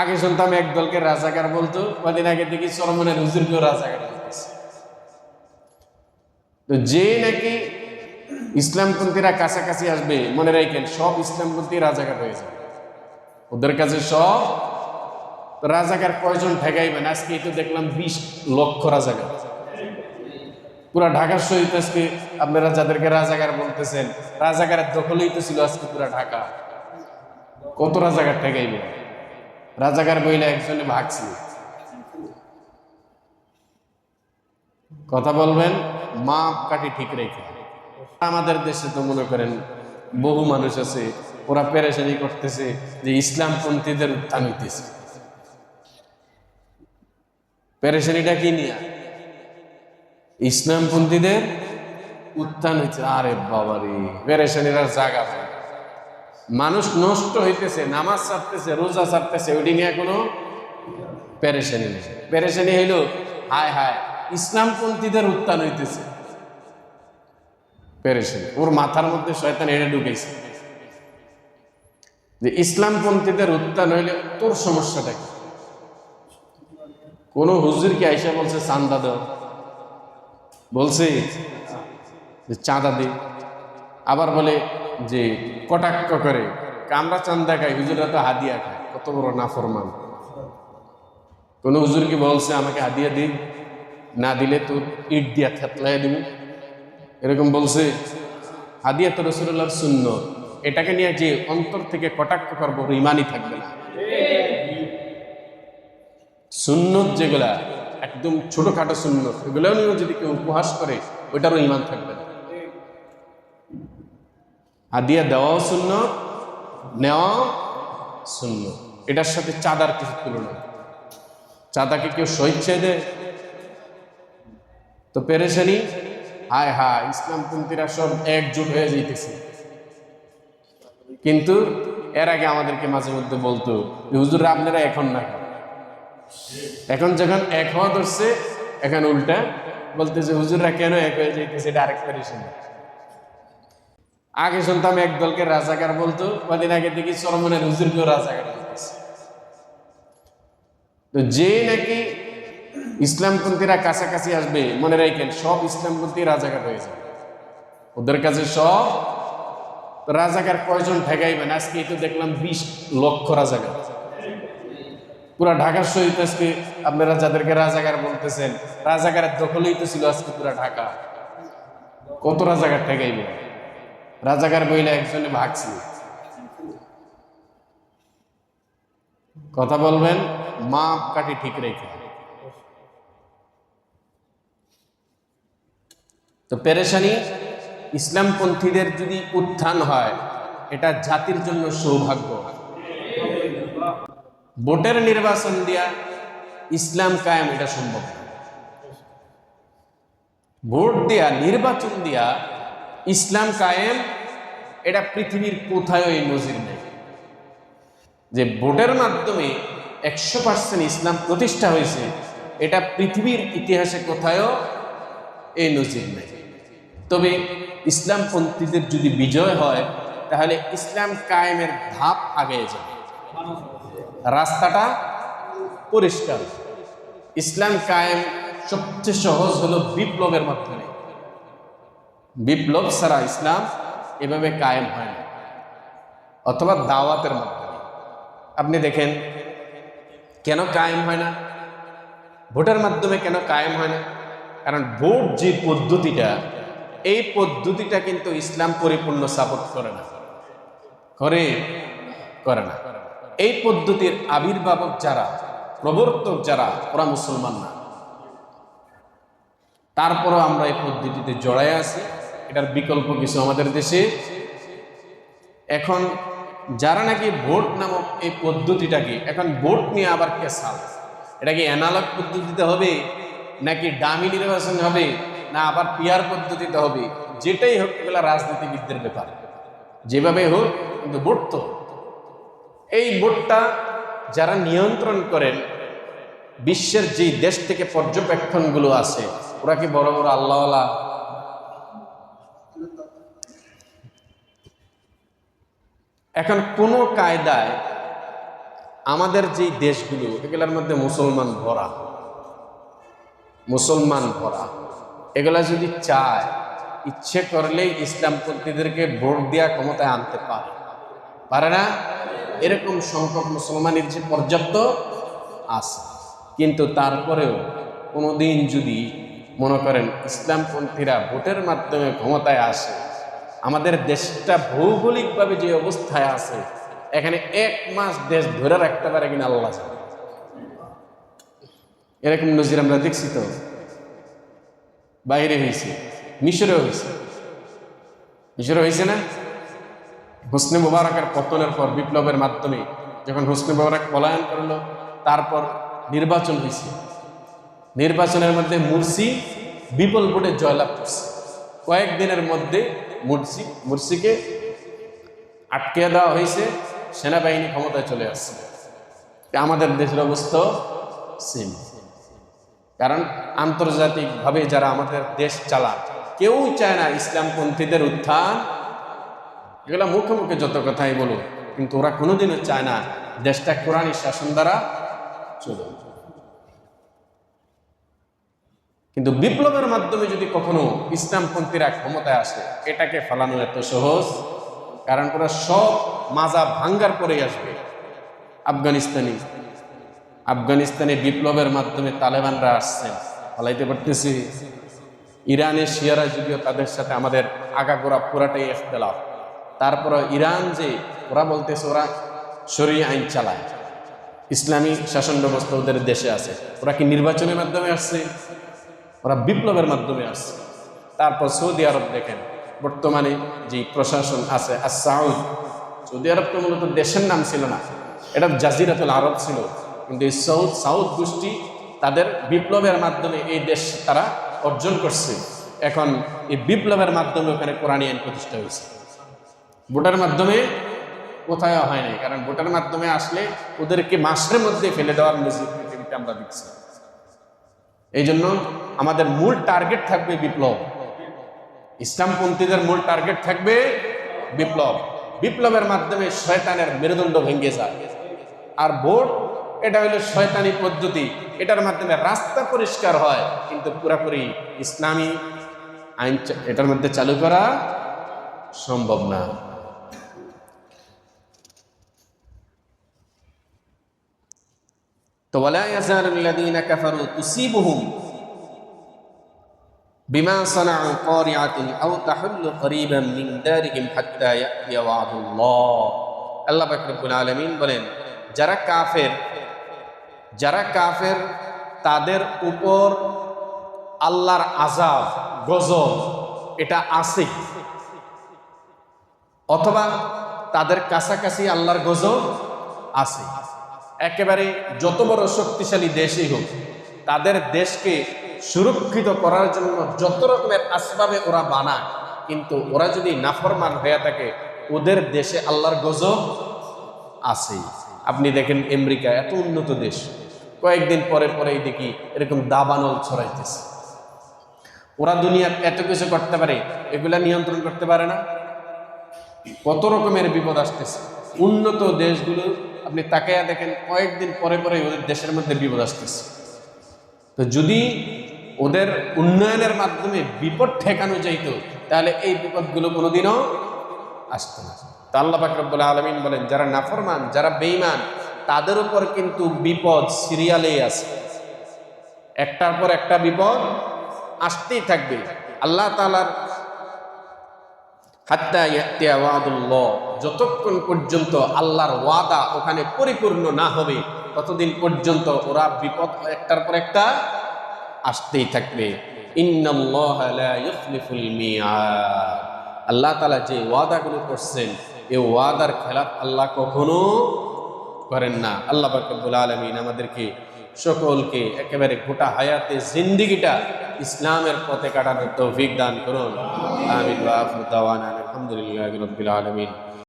আগে শুনতাম এক দলকে রাজাকার বলতো, কদিন আগে দেখি চরমনের হুজুরকেও রাজাকার। তো যে নাকি ইসলামপন্থীরা কাছাকাছি আসবে, মনে রাখেন, সব ইসলামপন্থী রাজাকার হয়ে যাবে। ওদের কাছে সব রাজাকার কয়জন ঠেকাইবেন? আজকে তো দেখলাম বিশ লক্ষ রাজাকার। পুরা ঢাকার সহিত আজকে আপনারা যাদেরকে রাজাকার বলতেছেন, রাজাকারের দখলেই তো ছিল আজকে পুরা ঢাকা। কত রাজাকার ঠেকাইবে? রাজাকার বইলে একজনে ভাগছি কথা বলবেন, মাপ কাটি ঠিক রেখে। আমাদের দেশে তো মনে করেন বহু মানুষ আছে, ওরা পেরেশানি করতেছে যে ইসলামপন্থীদের উত্থান হইতেছে। পেরেশানিটা কি নিয়ে? ইসলামপন্থীদের উত্থান হয়েছে আরে বাবারে, পেরেশানির আর জায়গা পায়। মানুষ নষ্ট হইতেছে, নামাজ ছাড়তেছে, রোজা ছাড়তেছে, ওইটি নিয়ে কোনো পেরেশানি নেই। পেরেশানি হইল, হায় হায়, ইসলামপন্থীদের উত্থান হইতেছে। পেরেশানি। ওর মাথার মধ্যে শয়তান এনে ঢুকেছে যে ইসলামপন্থীদের উত্থান হইলে তোর সমস্যাটা কি? কোন হুজুর কি আইসা বলছে চান্দা দাও। বলছে যে চাঁদা দি। আবার বলে যে কটাক্ষ করে আমরা চান্দা খাই হুজুরা তো হাদিয়া খায়। কত বড় নাফরমান। কোন হুজুর কি বলছে, আমাকে হাদিয়া দি, না দিলে তোর ইট দিয়া থেতলাই দিব? এরকম বলছে, হাদিয়া তো রসুল্লাহর শূন্য এটাকে নিয়ে যে অন্তর থেকে কটাক্ষ করব ইমানই থাকবে না। সুন্নত যেগুলা, একদম ছোটখাটো সুন্নত এগুলো নিয়েও যদি কেউ উপহাস করে, ওইটারও ইমান থাকবে না। হাদিয়া দেওয়াও শূন্য নেওয়াও শূন্য এটার সাথে চাঁদার কিছু তুলনা চাঁদাকে কেউ স্বেচ্ছায় দেয়? তো পেরেশানি? হায় হায়, ইসলামপন্থীরা সব একজোট হয়ে যাইতেছে। কিন্তু এর আগে আমাদেরকে মাঝে মধ্যে বলতো, যে হুজুর, আপনারা এখন না। এখন যখন এক হওয়া ধরছে, এখন উল্টা বলতেছে, হুজুররা কেন এক হয়ে যাইতেছে? এটা আরেক পেরেশানি। আগে শুনতাম এক দলকে রাজাকার বলতো, কদিন আগে দেখি চরমনের হুজুরকেও রাজাকার তো যে নাকি ইসলামপন্থীরা কাছাকাছি আসবে, মনে রাখেন, সব ইসলামপন্থী রাজাকার হয়ে যাবে। ওদের কাছে সব রাজাকার কয়জন ঠেকাইবেন? আজকে তো দেখলাম বিশ লক্ষ রাজাকার। পুরা ঢাকার সহিত আজকে আপনারা যাদেরকে রাজাকার বলতেছেন, রাজাকারের দখলেই তো ছিল আজকে পুরা ঢাকা। কত রাজাকার ঠেকাইবে? রাজাকার বইলে একজনে ভাগছি কথা বলবেন, মাপ কাটি ঠিক রেখে। তো পেরেশানি, ইসলামপন্থীদের যদি উত্থান হয়, এটা জাতির জন্য সৌভাগ্য। ভোটের নির্বাচন দিয়া ইসলাম কায়েম, এটা সম্ভব। ভোট দেয়া, নির্বাচন দিয়া ইসলাম কায়েম, এটা পৃথিবীর কোথায় এই নজির নেই। যে ভোটের মাধ্যমে একশো পার্সেন্ট ইসলাম প্রতিষ্ঠা হয়েছে, এটা পৃথিবীর ইতিহাসে কোথায়ও এই নজির নেই। তবে ইসলামপন্থীদের যদি বিজয় হয়, তাহলে ইসলাম কায়েমের ধাপ আগে যাবে। রাস্তাটা পরিষ্কার। ইসলাম কায়েম সবচেয়ে সহজ হলো বিপ্লবের মাধ্যমে। বিপ্লব ছাড়া ইসলাম এভাবে কায়েম হয় না। অথবা দাওয়াতের মাধ্যমে। আপনি দেখেন, কেন কায়েম হয় না? ভোটের মাধ্যমে কেন কায়েম হয় না? কারণ ভোট যে পদ্ধতিটা, এই পদ্ধতিটা কিন্তু ইসলাম পরিপূর্ণ সাপোর্ট করে না। করে করে না। এই পদ্ধতির আবির্ভাবক যারা, প্রবর্তক যারা, ওরা মুসলমান না। তারপরও আমরা এই পদ্ধতিতে জড়ায় আছি। এটার বিকল্প কিছু আমাদের দেশে। এখন যারা নাকি ভোট নামক এই পদ্ধতিটাকে, এখন ভোট নিয়ে আবার কে সাল এটা কি অ্যানালগ পদ্ধতিতে হবে, নাকি ডামি নির্বাচন হবে, না আবার পিয়ার পদ্ধতিতে হবে? যেটাই হোক, এগুলো রাজনীতিবিদদের ব্যাপার। যেভাবে হোক, কিন্তু ভোট তো। এই ভোটটা যারা নিয়ন্ত্রণ করেন, বিশ্বের যেই দেশ থেকে পর্যবেক্ষণগুলো আছে, ওরা কি বড় বড় আল্লাহওয়ালা এখন কোনো কায়দায় আমাদের যেই দেশগুলো, এগুলোর মধ্যে মুসলমান ভরা মুসলমান ভরা, এগুলা যদি চায়, ইচ্ছে করলেই ইসলামপন্থীদেরকে ভোট দেওয়া ক্ষমতায় আনতে পারে। পারে না? এরকম সংখ্যক মুসলমানের যে পর্যাপ্ত আছে। কিন্তু তারপরেও কোনোদিন যদি মনে করেন ইসলামপন্থীরা ভোটের মাধ্যমে ক্ষমতায় আসে আমাদের দেশটা ভৌগোলিকভাবে যে অবস্থায় আছে, এখানে এক মাস দেশ ধরে রাখতে পারে কিনা আল্লাহ এরকম নজির আমরা দেখছি তো। বাইরে হয়েছে মিশরে হয়েছে। মিশরে হয়েছে না? হোসনে মুবারকের পতনের পর বিপ্লবের মাধ্যমে যখন হোসনে মুবারক পলায়ন করল, তারপর নির্বাচন হয়েছে। নির্বাচনের মধ্যে মুরসি বিপুল ভোটে জয়লাভ করছে। কয়েকদিনের মধ্যে মুরসি, মুরসিকে আটকে দেওয়া হয়েছে, সেনাবাহিনী ক্ষমতায় চলে আসছে। আমাদের দেশের অবস্থা সেম কারণ আন্তর্জাতিকভাবে যারা আমাদের দেশ চালা কেউই চায় না ইসলামপন্থীদের উত্থান। এগুলো মুখে মুখে যত কথাই বলো কিন্তু ওরা কোনোদিনও চায় না দেশটা কোরআনী শাসন দ্বারা চলুক। কিন্তু বিপ্লবের মাধ্যমে যদি কখনো ইসলামপন্থীরা ক্ষমতায় আসে, এটাকে ফালানো এত সহজ? কারণ ওরা সব মাজা ভাঙ্গার পরেই আসবে। আফগানিস্তানি। আফগানিস্তানে বিপ্লবের মাধ্যমে তালেবানরা আসছেন ফালাইতে পারতেছি। ইরানের শিয়ারা যদিও তাদের সাথে আমাদের আগাগোড়া পুরাটাই এখতলাফ। তারপর ইরান যে, ওরা বলতেছে ওরা শরী আইন চালায়। ইসলামী শাসন ব্যবস্থা ওদের দেশে আছে। ওরা কি নির্বাচনের মাধ্যমে আসছে? ওরা বিপ্লবের মাধ্যমে আসছে। তারপর সৌদি আরব দেখেন, বর্তমানে যে প্রশাসন আছে, আর সাউদ, সৌদি আরব তো মূলত দেশের নাম ছিল না, এটা জাজিরাতুল আরব ছিল। কিন্তু এই সৌদ সাউথ গোষ্ঠী তাদের বিপ্লবের মাধ্যমে এই দেশ তারা অর্জন করছে। এখন এই বিপ্লবের মাধ্যমে ওখানে কোরআনী আইন প্রতিষ্ঠা হয়েছে। ভোটার মাধ্যমে কোথায় হয়নি কারণ ভোটার মাধ্যমে আসলে ওদেরকে মাসের মধ্যে ফেলে দেওয়ার নজির আমরা দেখছি। এই জন্য আমাদের মূল টার্গেট থাকবে বিপ্লব। ইসলামপন্থীদের মূল টার্গেট থাকবে বিপ্লব। বিপ্লবের মাধ্যমে শয়তানের মেরুদণ্ড ভেঙে যায়। আর ভোট, এটা হলো শয়তানি পদ্ধতি। এটার মাধ্যমে রাস্তা পরিষ্কার হয়, কিন্তু পুরাপুরি ইসলামী আইন এটার মধ্যে চালু করা সম্ভব না। তো ওয়ালা ইয়াজালু আল্লাযীনা কাফারু তুসিবুহুম বিমা সানাউ কারিআতুন আও তাহুল্লু মিন দারিহিম হাত্তা ইয়াতিয়া ওয়াদুল্লাহ আল্লাহ। পাক রব্বুল বলেন, যারা কাফের যারা কাফের, তাদের উপর আল্লাহর আজাব গজব, এটা আছে। অথবা তাদের কাছাকাছি আল্লাহর গজব আছে। একেবারে যত বড় শক্তিশালী দেশই হোক, তাদের দেশকে সুরক্ষিত করার জন্য যত রকমের আসবাবে ওরা বানায়, কিন্তু ওরা যদি নাফরমান হয়ে থাকে, ওদের দেশে আল্লাহর গজব আছে আপনি দেখেন আমেরিকা, এত উন্নত দেশ। কয়েকদিন পরে পরেই দেখি এরকম দাবানল ছড়াইতেছে। ওরা দুনিয়ার এত কিছু করতে পারে, এগুলা নিয়ন্ত্রণ করতে পারে না। কত রকমের বিপদ আসতেছে। উন্নত দেশগুলো আপনি তাকাইয়া দেখেন, কয়েকদিন পরে পরে ওদের দেশের মধ্যে বিপদ আসতেছে। তো যদি ওদের উন্নয়নের মাধ্যমে বিপদ ঠেকানো যাইত, তাহলে এই বিপদগুলো কোনোদিনও আসতো না। তো আল্লাহ পাকরবুল্লাহ আলমিন বলেন, যারা নাফরমান, যারা বেইমান তাদের উপর কিন্তু বিপদ সিরিয়ালেই আছে। একটার পর একটা বিপদ আসতেই থাকবে। আল্লাহ তালার যতক্ষণ পর্যন্ত আল্লাহর ওয়াদা ওখানে পরিপূর্ণ না হবে, ততদিন পর্যন্ত ওরা বিপদ একটার পর একটা আসতেই থাকবে। আল্লাহ তালা যে ওয়াদাগুলো করছেন এই ওয়াদার খেলাফ আল্লাহ কখনো করেন না। আল্লাহ বাকবুল আলমিন আমাদেরকে সকলকে একেবারে গোটা হায়াতে জিন্দিগিটা ইসলামের পথে কাটানোর তৌফিক দান করুন। আমিন আলহামদুলিল্লাহ রবিল আলমিন।